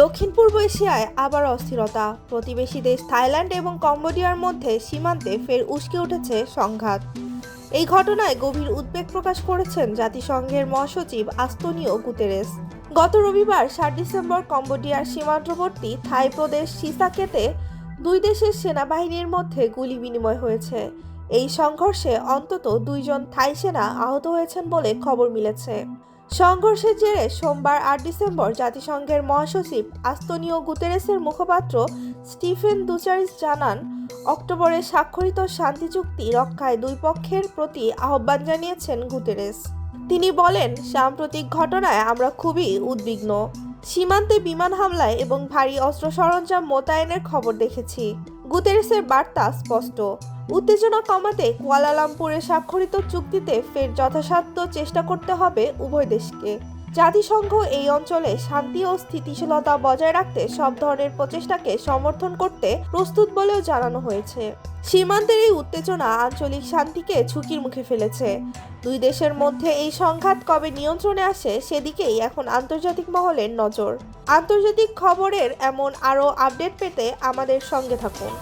দক্ষিণ পূর্ব এশিয়ায় আবার অস্থিরতা। প্রতিবেশী দেশ থাইল্যান্ড এবং কম্বোডিয়ার মধ্যে সীমান্তে ফের উস্কে উঠেছে সংঘাত। এই ঘটনায় গভীর উদ্বেগ প্রকাশ করেছেন জাতিসংঘের মহাসচিব আস্তোনিও গুতেরেস। গত রবিবার সাত ডিসেম্বর কম্বোডিয়ার সীমান্তবর্তী থাই প্রদেশ সিসাকেতে দুই দেশের সেনাবাহিনীর মধ্যে গুলি বিনিময় হয়েছে। এই সংঘর্ষে অন্তত দুইজন থাই সেনা আহত হয়েছেন বলে খবর মিলেছে। সংঘর্ষের জেরে সোমবার আট ডিসেম্বর জাতিসংঘের মহাসচিব আস্তোনিও গুতেরেসের মুখপাত্র স্টিফেন দুচারিস জানান, অক্টোবরে স্বাক্ষরিত শান্তি চুক্তি রক্ষায় দুই পক্ষের প্রতি আহ্বান জানিয়েছেন গুতেরেস। তিনি বলেন, সাম্প্রতিক ঘটনায় আমরা খুবই উদ্বিগ্ন। সীমান্তে বিমান হামলায় এবং ভারী অস্ত্র সরঞ্জাম মোতায়েনের খবর দেখেছি। গুতেরেসের বার্তা স্পষ্ট। উত্তেজনা কমাতে কুয়ালালামপুরে স্বাক্ষরিত চুক্তিতে ফের যথাসাধ্য চেষ্টা করতে হবে উভয় দেশকে। জাতিসংঘ এই অঞ্চলে শান্তি ও স্থিতিশীলতা বজায় রাখতে সব ধরনের প্রচেষ্টাকে সমর্থন করতে প্রস্তুত বলেও জানানো হয়েছে। সীমান্তের এই উত্তেজনা আঞ্চলিক শান্তিকে ঝুঁকির মুখে ফেলেছে। দুই দেশের মধ্যে এই সংঘাত কবে নিয়ন্ত্রণে আসে সেদিকেই এখন আন্তর্জাতিক মহলের নজর। আন্তর্জাতিক খবরের এমন আরও আপডেট পেতে আমাদের সঙ্গে থাকুন।